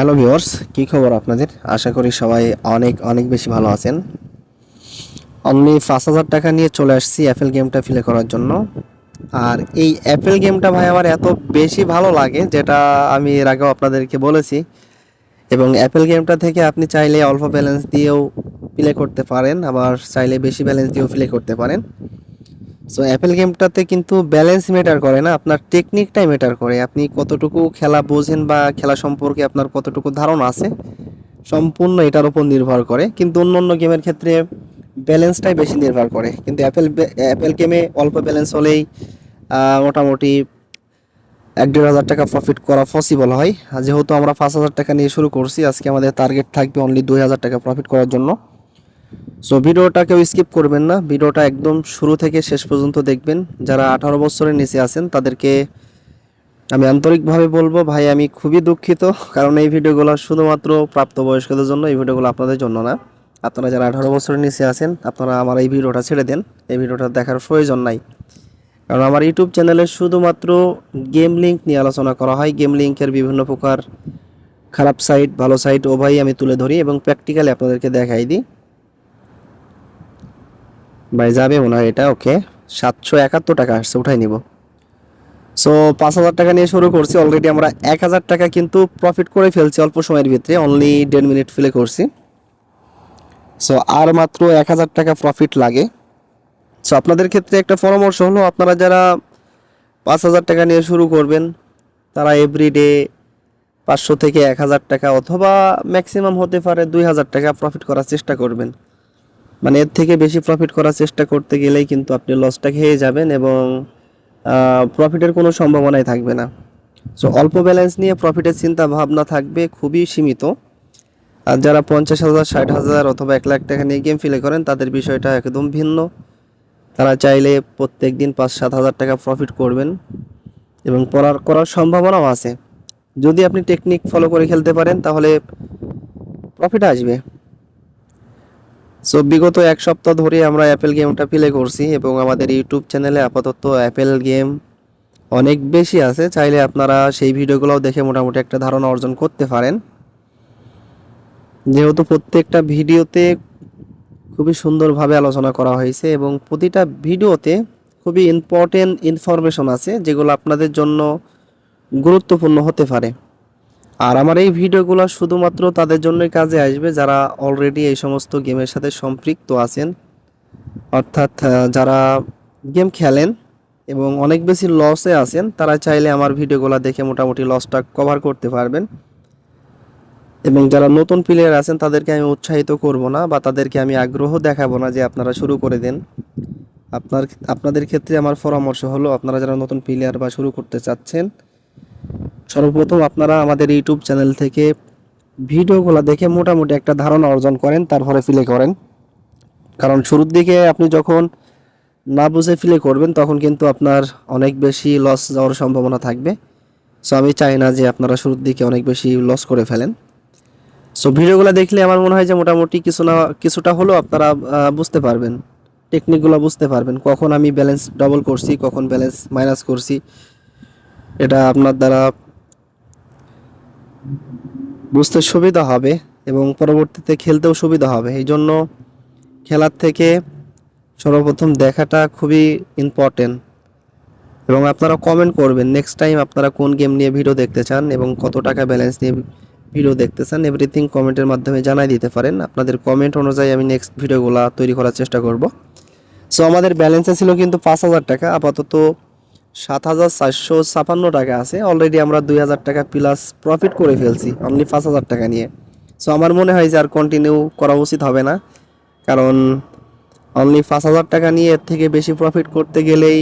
Hello viewers কী খবর আপনাদের? আশা করি সবাই অনেক অনেক বেশি ভালো আছেন। অনলি পাঁচ হাজার টাকা নিয়ে চলে আসছি অ্যাপেল গেমটা ফিলে করার জন্য। আর এই অ্যাপেল গেমটা ভাই আমার এত বেশি ভালো লাগে, যেটা আমি এর আগেও আপনাদেরকে বলেছি। এবং অ্যাপেল গেমটা থেকে আপনি চাইলে অল্প ব্যালেন্স দিয়েও প্লে করতে পারেন, আবার চাইলে বেশি ব্যালেন্স দিয়েও প্লে করতে পারেন। সো অ্যাপেল গেমটাতে কিন্তু ব্যালেন্স ম্যাটার করে না, আপনার টেকনিকটাই ম্যাটার করে। আপনি কতটুকু খেলা বোঝেন বা খেলা সম্পর্কে আপনার কতটুকু ধারণা আছে, সম্পূর্ণ এটার উপর নির্ভর করে। কিন্তু অন্য অন্য গেমের ক্ষেত্রে ব্যালেন্সটাই বেশি নির্ভর করে। কিন্তু অ্যাপেল অ্যাপেল গেমে অল্প ব্যালেন্স হলেই মোটামুটি এক দেড় হাজার টাকা প্রফিট করা পসিবল হয়। যেহেতু আমরা পাঁচ হাজার টাকা নিয়ে শুরু করছি, আজকে আমাদের টার্গেট থাকবে অনলি দুই হাজার টাকা প্রফিট করার জন্য। সো ভিডিওটা কেউ স্কিপ করবেন না। ভিডিওটা একদম শুরু থেকে শেষ পর্যন্ত দেখবেন। যারা আঠারো বছরের নিচে আছেন, তাদেরকে আমি আন্তরিকভাবে বলব, ভাই, আমি খুবই দুঃখিত, কারণ এই ভিডিওগুলো শুধুমাত্র প্রাপ্তবয়স্কদের জন্য, এই ভিডিওগুলো আপনাদের জন্য না। আপনারা যারা আঠারো বছরের নিচে আছেন, আপনারা আমার এই ভিডিওটা ছেড়ে দেন। এই ভিডিওটা দেখার প্রয়োজন নাই। কারণ আমার ইউটিউব চ্যানেলে শুধুমাত্র গেম লিঙ্ক নিয়ে আলোচনা করা হয়। গেম লিঙ্কের বিভিন্ন প্রকার খারাপ সাইট ভালো সাইট উভয়ই আমি তুলে ধরি এবং প্র্যাকটিক্যালি আপনাদেরকে দেখাই দিই। ভাই, যাবে মনে হয় এটা, ওকে। সাতশো একাত্তর টাকা আসছে, উঠাই নিব। সো পাঁচ হাজার টাকা নিয়ে শুরু করছি। অলরেডি আমরা এক হাজার টাকা কিন্তু প্রফিট করে ফেলছি অল্প সময়ের ভিতরে। অনলি দেড় মিনিট ফেলে করছি। সো আর মাত্র এক হাজার টাকা প্রফিট লাগে। সো আপনাদের ক্ষেত্রে একটা পরামর্শ হলো, আপনারা যারা পাঁচ হাজার টাকা নিয়ে শুরু করবেন, তারা এভরিডে পাঁচশো থেকে এক হাজার টাকা অথবা ম্যাক্সিমাম হতে পারে দুই হাজার টাকা প্রফিট করার চেষ্টা করবেন। মানে এর থেকে বেশি প্রফিট করার চেষ্টা করতে গেলেই কিন্তু আপনি লসটা খেয়ে যাবেন এবং প্রফিটের কোনো সম্ভাবনাই থাকবে না। সো অল্প ব্যালেন্স নিয়ে প্রফিটের চিন্তা ভাবনা থাকবে খুবই সীমিত। আর যারা পঞ্চাশ হাজার, ষাট হাজার অথবা এক লাখ টাকা নিয়ে গেম ফিলে করেন, তাদের বিষয়টা একদম ভিন্ন। তারা চাইলে প্রত্যেক দিন পাঁচ, সাত হাজার টাকা প্রফিট করবেন এবং পড়ার করার সম্ভাবনাও আছে। যদি আপনি টেকনিক ফলো করে খেলতে পারেন, তাহলে প্রফিট আসবে। সো বিগত এক সপ্তাহ ধরে আমরা অ্যাপেল গেমটা প্লে করছি এবং আমাদের ইউটিউব চ্যানেলে আপাতত অ্যাপেল গেম অনেক বেশি আছে। চাইলে আপনারা সেই ভিডিওগুলোও দেখে মোটামুটি একটা ধারণা অর্জন করতে পারেন। যেহেতু প্রত্যেকটা ভিডিওতে খুবই সুন্দরভাবে আলোচনা করা হয়েছে এবং প্রতিটা ভিডিওতে খুবই ইম্পর্টেন্ট ইনফরমেশন আছে যেগুলো আপনাদের জন্য গুরুত্বপূর্ণ হতে পারে। আর আমার এই ভিডিওগুলো শুধুমাত্র তাদের জন্যই কাজে আসবে যারা অলরেডি এই সমস্ত গেমের সাথে সম্পৃক্ত আছেন। অর্থাৎ যারা গেম খেলেন এবং অনেক বেশি লসে আছেন, তারা চাইলে আমার ভিডিওগুলো দেখে মোটামুটি লসটা কভার করতে পারবেন। এবং যারা নতুন প্লেয়ার আছেন, তাদেরকে আমি উৎসাহিত করব না বা তাদেরকে আমি আগ্রহ দেখাবো না যে আপনারা শুরু করে দেন। আপনার, আপনাদের ক্ষেত্রে আমার পরামর্শ হলো, আপনারা যারা নতুন প্লেয়ার বা শুরু করতে চাচ্ছেন সর্বপ্রথম আপনারা আমাদের ইউটিউব চ্যানেল থেকে ভিডিওগুলো দেখে মোটামুটি একটা ধারণা অর্জন করেন, তারপরে প্লে করেন। কারণ শুরুর দিকে আপনি যখন না বুঝে প্লে করবেন, তখন কিন্তু আপনার অনেক বেশি লস যাওয়ার সম্ভাবনা থাকবে। সো আমি চাই না যে আপনারা শুরুর দিকে অনেক বেশি লস করে ফেলেন। সো ভিডিওগুলো দেখলে আমার মনে হয় যে মোটামুটি কিছু না, কিছুটা হলেও আপনারা বুঝতে পারবেন। টেকনিকগুলো বুঝতে পারবেন। কখন আমি ব্যালেন্স ডবল করছি, কখন ব্যালেন্স মাইনাস করছি। এটা আপনার দ্বারা বুঝতে সুবিধা হবে এবং পরবর্তীতে খেলতেও সুবিধা হবে। এই জন্য খেলার থেকে সর্বপ্রথম দেখাটা খুবই ইম্পর্টেন্ট এবং আপনারা কমেন্ট করবেন নেক্সট টাইম আপনারা কোন গেম নিয়ে ভিডিও দেখতে চান এবং কত টাকা ব্যালেন্স নিয়ে ভিডিও দেখতে চান এভরিথিং কমেন্টের মাধ্যমে জানাই দিতে পারেন। আপনাদের কমেন্ট অনুযায়ী আমি নেক্সট ভিডিওগুলো তৈরি করার চেষ্টা করব। সো আমাদের ব্যালেন্সে ছিল কিন্তু পাঁচ হাজার টাকা। আপাতত সাত হাজার চারশো ছাপান্ন টাকা আছে। অলরেডি আমরা দুই হাজার টাকা প্লাস প্রফিট করে ফেলছি অনলি পাঁচ হাজার টাকা নিয়ে। সো আমার মনে হয় যে আর কন্টিনিউ করা উচিত হবে না। কারণ অনলি পাঁচ হাজার টাকা নিয়ে এর থেকে বেশি প্রফিট করতে গেলেই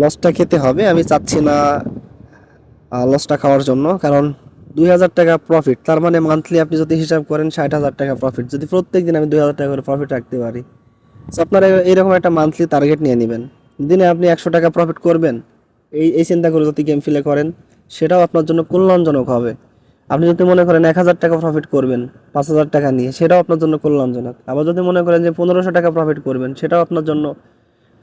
লসটা খেতে হবে। আমি চাচ্ছি না লসটা খাওয়ার জন্য। কারণ দুই হাজার টাকা প্রফিট তার মানে মান্থলি আপনি যদি হিসাব করেন ষাট হাজার টাকা প্রফিট যদি প্রত্যেক দিন আমি দুই হাজার টাকা করে প্রফিট রাখতে পারি। তো আপনারা এরকম একটা মান্থলি টার্গেট নিয়ে নেবেন। দিনে আপনি একশো টাকা প্রফিট করবেন, এই এই চিন্তা করে যদি গেম ফিলে করেন, সেটাও আপনার জন্য কল্যাণজনক হবে। আপনি যদি মনে করেন এক হাজার টাকা প্রফিট করবেন, পাঁচ হাজার টাকা নিয়ে, সেটাও আপনার জন্য কল্যাণজনক। আবার যদি মনে করেন যে পনেরোশো টাকা প্রফিট করবেন, সেটাও আপনার জন্য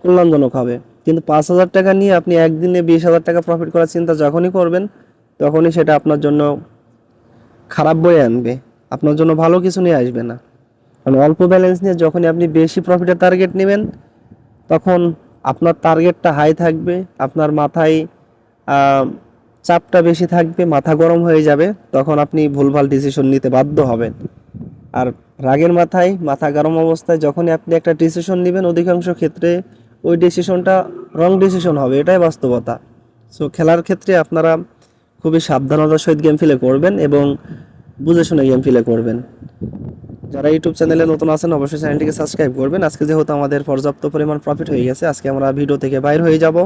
কল্যাণজনক হবে। কিন্তু পাঁচ হাজার টাকা নিয়ে আপনি একদিনে বিশ হাজার টাকা প্রফিট করার চিন্তা যখনই করবেন, তখনই সেটা আপনার জন্য খারাপ বয়ে আনবে। আপনার জন্য ভালো কিছু নিয়ে আসবে না। কারণ অল্প ব্যালেন্স নিয়ে যখনই আপনি বেশি প্রফিটের টার্গেট নেবেন, তখন আপনার টার্গেটটা হাই থাকবে, আপনার মাথায় চাপটা বেশি থাকবে, মাথা গরম হয়ে যাবে, তখন আপনি ভুলভাল ডিসিশন নিতে বাধ্য হবেন। আর রাগের মাথায়, মাথা গরম অবস্থায় যখনই আপনি একটা ডিসিশন নেবেন, অধিকাংশ ক্ষেত্রে ওই ডিসিশনটা রং ডিসিশন হবে, এটাই বাস্তবতা। সো খেলার ক্ষেত্রে আপনারা খুবই সাবধানতার সহিত গেম প্লে করবেন এবং বুঝে শুনে গেম প্লে করবেন। যারা ইউটিউব চ্যানেলে নতুন আছেন, অবশ্যই চ্যানেলটিকে সাবস্ক্রাইব করবেন। আজকে যেহেতু আমাদের পর্যাপ্ত পরিমাণ প্রফিট হয়ে গেছে, আজকে আমরা ভিডিও থেকে বাইর হয়ে যাব।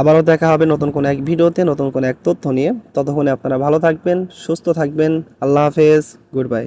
আবারও দেখা হবে নতুন কোনো এক ভিডিওতে নতুন কোনো এক তথ্য নিয়ে। ততক্ষণে আপনারা ভালো থাকবেন, সুস্থ থাকবেন। আল্লাহ হাফেজ গুড বাই